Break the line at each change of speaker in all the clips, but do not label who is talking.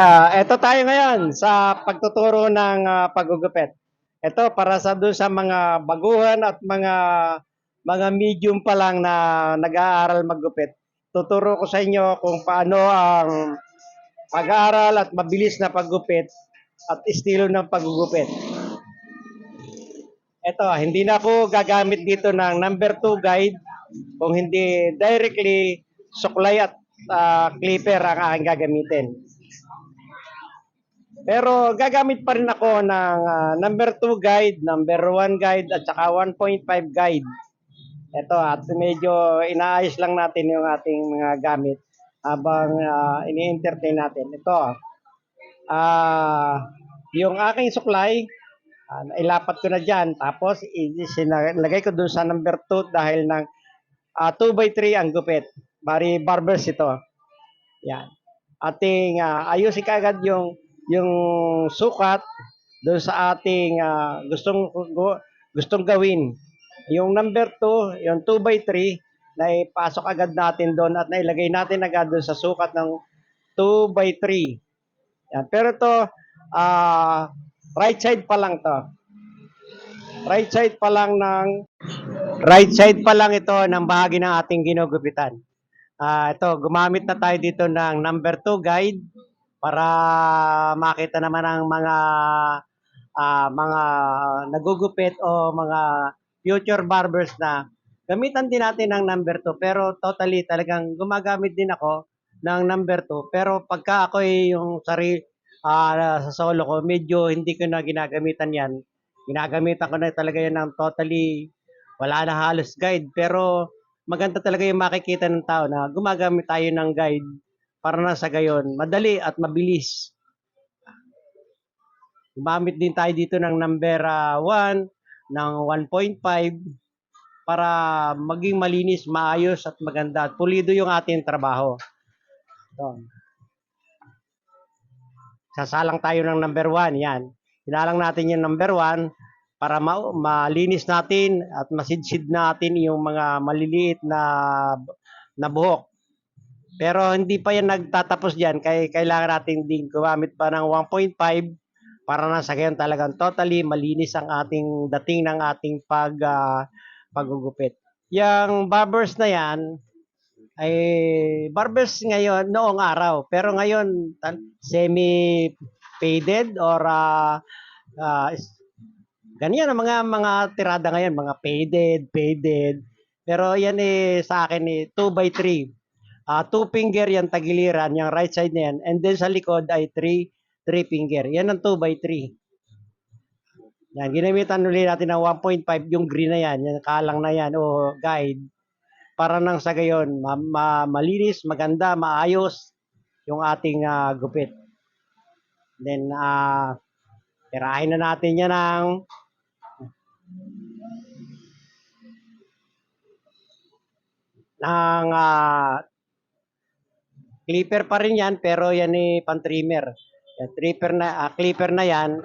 Ah, eto tayo ngayon sa pagtuturo ng ah, paggugupit. Ito para sa doon sa mga baguhan at mga mga medium pa lang na nag-aaral maggupit. Tuturo ko sa inyo kung paano ang pag-aaral at mabilis na paggupit at estilo ng paggugupit. Ito, hindi na ako gagamit dito ng number 2 guide kung hindi directly suklay at ah, clipper ang aking gagamitin. Pero gagamit pa rin ako ng ah, number 2 guide, number 1 guide at saka 1.5 guide. Ito at medyo inaayos lang natin yung ating mga gamit habang ah, ini-entertain natin. Ito, ah yung aking suklay, ah, ilapat ko na dyan. Tapos, sinalagay ko dun sa number 2 dahil ng 2 by 3 ang gupit. Bari barbers ito. Yan. Ating ah, ayusin kaagad yung yung sukat doon sa ating ah, gustong gu- gustong gawin. Yung number 2, yung 2 by 3, na ipasok agad natin doon at nailagay natin agad doon sa sukat ng 2 by 3. Yan. Pero to ah, right side pa lang to. Right side pa lang ng right side pa lang ito ng bahagi ng ating ginugupitan. Ah, ito, gumamit na tayo dito ng number 2 guide para makita naman ang mga ah, mga nagugupit o mga future barbers na gamitan din natin ng number 2 pero totally talagang gumagamit din ako ng number 2 pero pagka ako yung sarili sa solo ko medyo hindi ko na ginagamitan yan. Ginagamitan ko na talaga yan ng totally wala na halos guide. Pero maganda talaga yung makikita ng tao na gumagamit tayo ng guide para na sa gayon madali at mabilis gumamit din tayo dito ng number 1 ng 1.5 para maging malinis, maayos at maganda at pulido yung ating trabaho. Ito. Sasalang tayo ng number 1, yan. Hinalang natin yung number 1 para ma- malinis natin at masidsid natin yung mga maliliit na na buhok. Pero hindi pa yan nagtatapos diyan kaya kailangan natin din gumamit pa ng 1.5 para na sa gayon talagang totally malinis ang ating dating ng ating pag ah, paggugupit. Yung barbers na yan ay barbers ngayon noong araw. Pero ngayon semi faded or ah, is- ganyan ang mga mga tirada ngayon. Mga faded faded. Pero yan eh sa akin eh 2 by 3 Ah, two finger yan tagiliran, yung right side na yan. And then sa likod ay three, three finger. Yan ang 2 by 3. Yan, ginamitan ulit natin ng 1.5 yung green na yan, yung kalang na yan o guide. Para nang sa gayon, ma- ma- malinis, maganda, maayos yung ating ah, gupit. Then, ah tirahin na natin yan ng ng ah, clipper pa rin yan pero yan ni pan trimmer. Yan, clipper na ah, clipper na yan.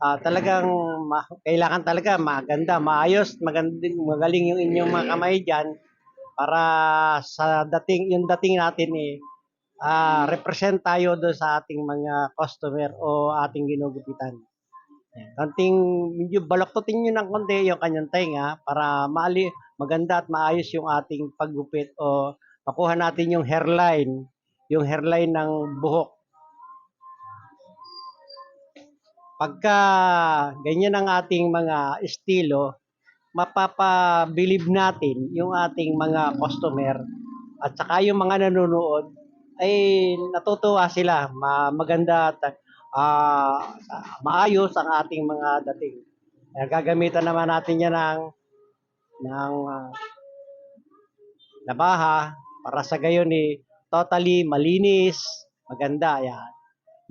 ah, talagang ma- kailangan talaga maganda, maayos, magandang magaling yung inyong mga kamay diyan para sa dating yung dating natin eh ah, represent tayo doon sa ating mga customer o ating ginugupitan. Yan. Kanting medyo balaktutin nyo ng konti yung kanyang tenga para maali, maganda at maayos yung ating paggupit o makuha natin yung hairline, yung hairline ng buhok. Pagka ganyan ang ating mga estilo, mapapabilib natin yung ating mga customer at saka yung mga nanonood ay natutuwa sila, ma- maganda at ah, maayos ang ating mga dating. Kaya gagamitan naman natin yan ng ng ah, labaha para sa gayon ni totally malinis, maganda yan.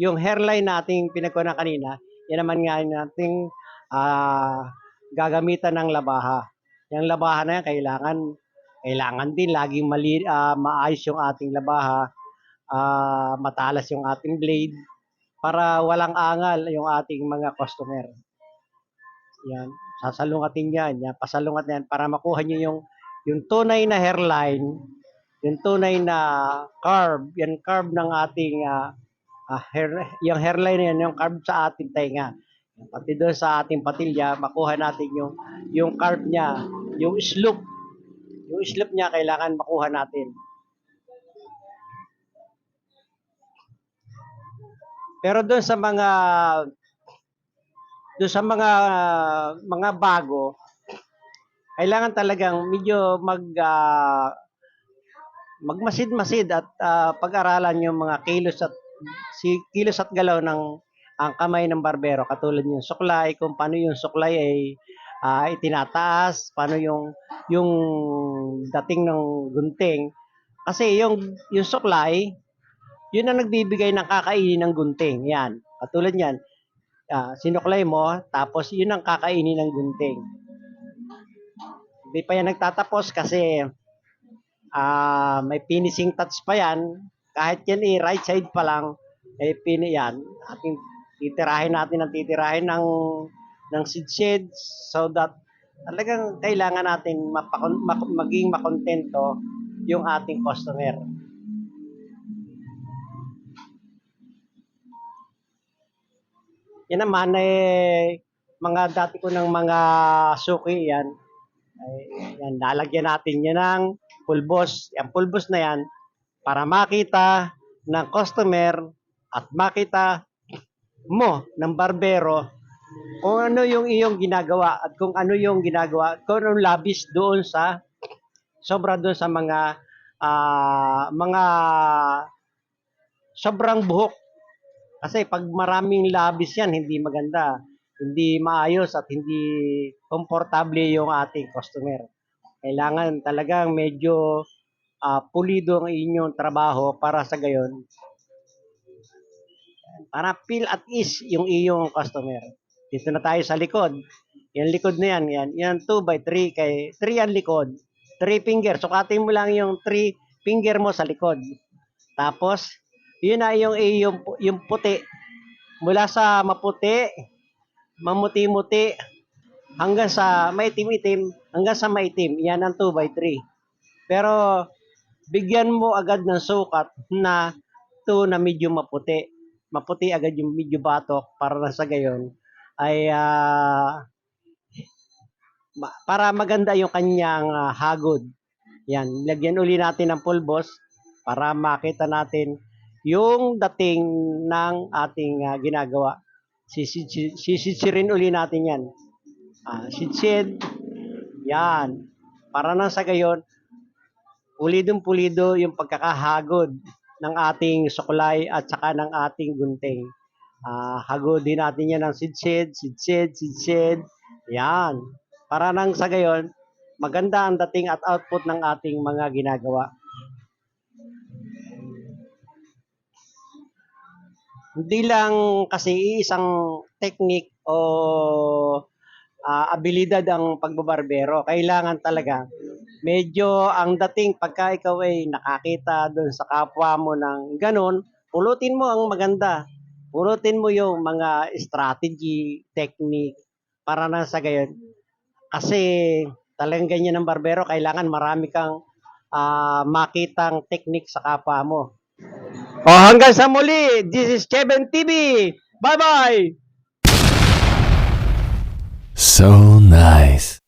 Yung hairline nating pinagkuha kanina, yan naman nga nating ah, gagamitan ng labaha. Yung labaha na yan, kailangan kailangan din laging mali, ah, maayos yung ating labaha, ah, matalas yung ating blade para walang angal yung ating mga customer. Yan, sasalungatin yan, yan pasalungat yan para makuha niyo yung yung tunay na hairline, yung tunay na curve, yan curve ng ating ah, ah, hair, yung hairline yan, yung carb sa ating tenga. Pati doon sa ating patilya, makuha natin yung yung carb niya, yung slope. Yung slope niya kailangan makuha natin. Pero doon sa mga doon sa mga mga bago, kailangan talagang medyo mag ah, magmasid-masid at ah, pag-aralan yung mga kilos at si kilos at galaw ng ang kamay ng barbero. Katulad yung suklay kung paano yung suklay ay ah, itinataas paano yung yung dating ng gunting. Kasi yung yung suklay yun ang nagbibigay ng kakainin ng gunting. Yan katulad yan. Ah, sinuklay mo tapos yun ang kakainin ng gunting. Hindi pa yan nagtatapos kasi ah may finishing touch pa yan. Kahit yan eh, right side pa lang, eh, pini yan. Ating titirahin natin ang titirahin ng, ng seed so that talagang kailangan natin mapakon, mak- maging makontento yung ating customer. Yan naman eh, mga dati ko ng mga suki yan. Ay, yan, lalagyan natin yan ng pulbos. Yung pulbos na yan, para makita ng customer at makita mo ng barbero kung ano yung iyong ginagawa at kung ano yung ginagawa, kung anong labis doon sa sobra doon sa mga ah, mga sobrang buhok. Kasi pag maraming labis yan, hindi maganda. Hindi maayos at hindi komportable yung ating customer. Kailangan talagang medyo ah, pulido ang inyong trabaho para sa gayon. Para feel at ease yung iyong customer. Dito na tayo sa likod. Yan likod na yan. Yan, yan 2 by 3 kay 3 ang likod. 3 finger. Sukatin mo lang yung 3 finger mo sa likod. Tapos, yun na yung, yung, yung puti. Mula sa maputi, mamuti-muti, hanggang sa maitim-itim, hanggang sa maitim. Yan ang 2 by 3. Pero, bigyan mo agad ng sukat na 2 na medyo maputi. Maputi agad yung medyo batok para na sa gayon ay ma- para maganda yung kanyang ah, hagod. Yan, lagyan uli natin ng pulbos para makita natin yung dating ng ating ah, ginagawa. Sisid- Sisitsirin uli natin yan. Ah, sitsid. Yan. Para nang sa gayon, pulidong pulido yung pagkakahagod ng ating suklay at saka ng ating gunting. Ah, hagodin natin yan ng sidsid, sidsid, sidsid. Yan. Para nang sa gayon, maganda ang dating at output ng ating mga ginagawa. Hindi lang kasi isang technique o ah, abilidad ang pagbabarbero. Kailangan talaga medyo ang dating pagka ikaw ay nakakita doon sa kapwa mo ng ganun, pulutin mo ang maganda. Pulutin mo yung mga strategy, technique para na sa gayon. Kasi talagang ganyan ang barbero, kailangan marami kang ah, makitang technique sa kapwa mo. O hanggang sa muli, this is Kevin TV. Bye-bye!
So nice.